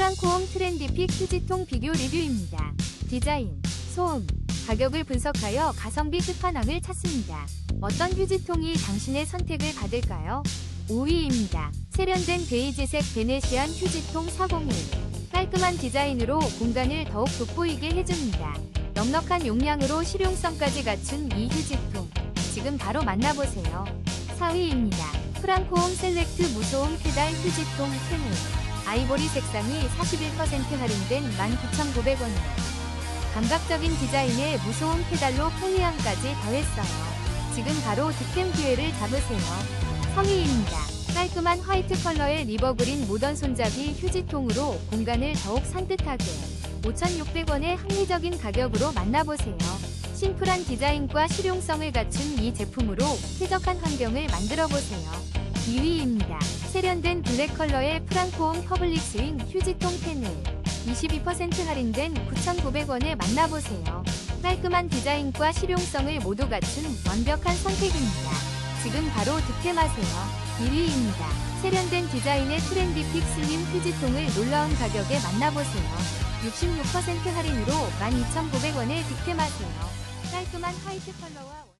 프랑코홈 트렌디픽 휴지통 비교 리뷰입니다. 디자인, 소음, 가격을 분석하여 가성비 끝판왕을 찾습니다. 어떤 휴지통이 당신의 선택을 받을까요? 5위입니다. 세련된 베이지색 베네시안 휴지통 401. 깔끔한 디자인으로 공간을 더욱 돋보이게 해줍니다. 넉넉한 용량으로 실용성까지 갖춘 이 휴지통. 지금 바로 만나보세요. 4위입니다. 프랑코홈 셀렉트 무소음 페달 휴지통 10을. 아이보리 색상이 41% 할인된 19,900원. 감각적인 디자인에 무소음 페달로 편리함까지 더했어요. 지금 바로 득템 기회를 잡으세요. 성의입니다. 깔끔한 화이트 컬러의 리버그린 모던 손잡이 휴지통으로 공간을 더욱 산뜻하게 5,600원의 합리적인 가격으로 만나보세요. 심플한 디자인과 실용성을 갖춘 이 제품으로 쾌적한 환경을 만들어보세요. 2위입니다. 세련된 블랙 컬러의 프랑코홈 퍼블릭 스윙 휴지통 펜을 22% 할인된 9,900원에 만나보세요. 깔끔한 디자인과 실용성을 모두 갖춘 완벽한 선택입니다. 지금 바로 득템하세요. 1위입니다. 세련된 디자인의 트렌디픽 슬림 휴지통을 놀라운 가격에 만나보세요. 66% 할인으로 12,900원에 득템하세요. 깔끔한 화이트 컬러와